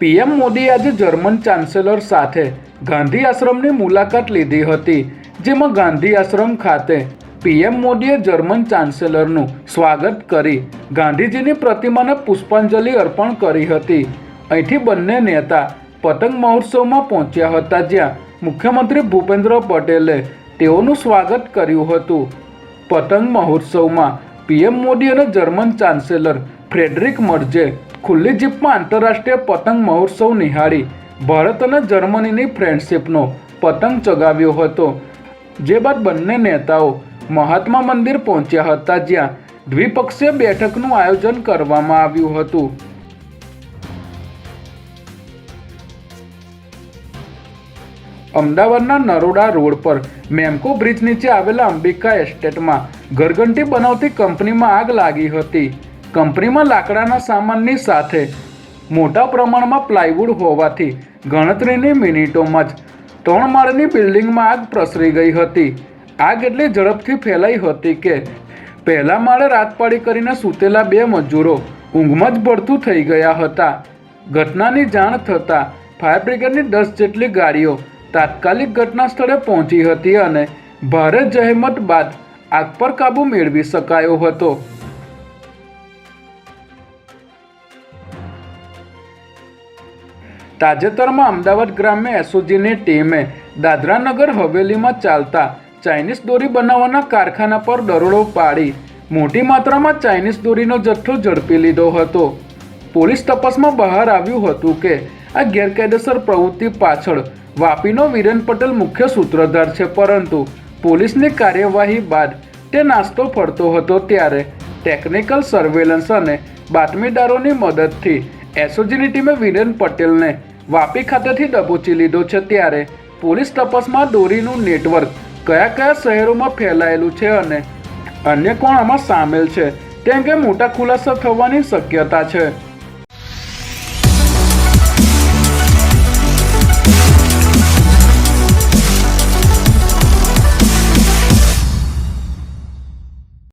PM મોદીએ આજે German chancellor સાથે ગાંધી આશ્રમની મુલાકાત લીધી હતી, જેમાં ગાંધી આશ્રમ ખાતે પીએમ મોદીએ જર્મન ચાન્સેલરનું સ્વાગત કરી ગાંધીજીની પ્રતિમાને પુષ્પાંજલિ અર્પણ કરી હતી. અહીંથી બંને નેતા પતંગ મહોત્સવમાં પહોંચ્યા હતા, જ્યાં મુખ્યમંત્રી ભૂપેન્દ્ર પટેલે તેઓનું સ્વાગત કર્યું હતું. પતંગ મહોત્સવમાં પીએમ મોદી અને જર્મન ચાન્સેલર ફ્રેડરિક મર્જે ખુલ્લી જીપમાં આંતરરાષ્ટ્રીય પતંગ મહોત્સવ નિહાળી ભારત અને જર્મનીની ફ્રેન્ડશિપનો પતંગ ચગાવ્યો હતો. જે બાદ બંને નેતાઓ મહાત્મા મંદિર પહોંચ્યા હતા જ્યાં દ્વિપક્ષીય બેઠકનું આયોજન કરવામાં આવ્યું હતું. અમદાવાદના નરોડા રોડ પર મેમકો બ્રિજ નીચે આવેલા અંબિકા એસ્ટેટમાં ઘરઘંટી બનાવતી કંપનીમાં આગ લાગી હતી. કંપનીમાં લાકડાના સામાનની સાથે મોટા પ્રમાણમાં પ્લાયવુડ હોવાથી ગણતરીની મિનિટોમાં જ ત્રણ માળની બિલ્ડિંગમાં આગ પ્રસરી ગઈ હતી. આગ એટલી ઝડપથી ફેલાઈ હતી કે પહેલા માળે રાતપાડી કરીને સૂતેલા બે મજૂરો ઊંઘમાં જ ભળતું થઈ ગયા હતા. ઘટનાની જાણ થતાં ફાયર બ્રિગેડની દસ જેટલી ગાડીઓ તાત્કાલિક ઘટના સ્થળે પહોંચી હતી અને ભારે જહેમત બાદ આગ પર કાબૂ મેળવી શકાયો હતો. તાજેતરમાં અમદાવાદ ગ્રામ્ય એસઓજીની ટીમે દાદરાનગર હવેલીમાં ચાલતા ચાઇનીઝ દોરી બનાવવાના કારખાના પર દરોડો પાડી મોટી માત્રામાં ચાઇનીઝ દોરીનો જથ્થો ઝડપી લીધો હતો. પોલીસ તપાસમાં બહાર આવ્યું હતું કે આ ગેરકાયદેસર પ્રવૃત્તિ પાછળ વાપીનો વિરેન પટેલ મુખ્ય સૂત્રધાર છે, પરંતુ પોલીસની કાર્યવાહી બાદ તે નાસ્તો ફરતો હતો ત્યારે ટેકનિકલ સર્વેલન્સ અને બાતમીદારોની મદદથી એસઓજીની ટીમે વિરેન પટેલને વાપી ખાતેથી દબોચી લીધો છે ત્યારે. પોલીસ તપાસમાં દોરીનું નેટવર્ક કયા કયા શહેરોમાં ફેલાયેલું છે અને અન્ય કોણ આમાં સામેલ છે? તે અંગે મોટા ખુલાસા થવાની શક્યતા છે.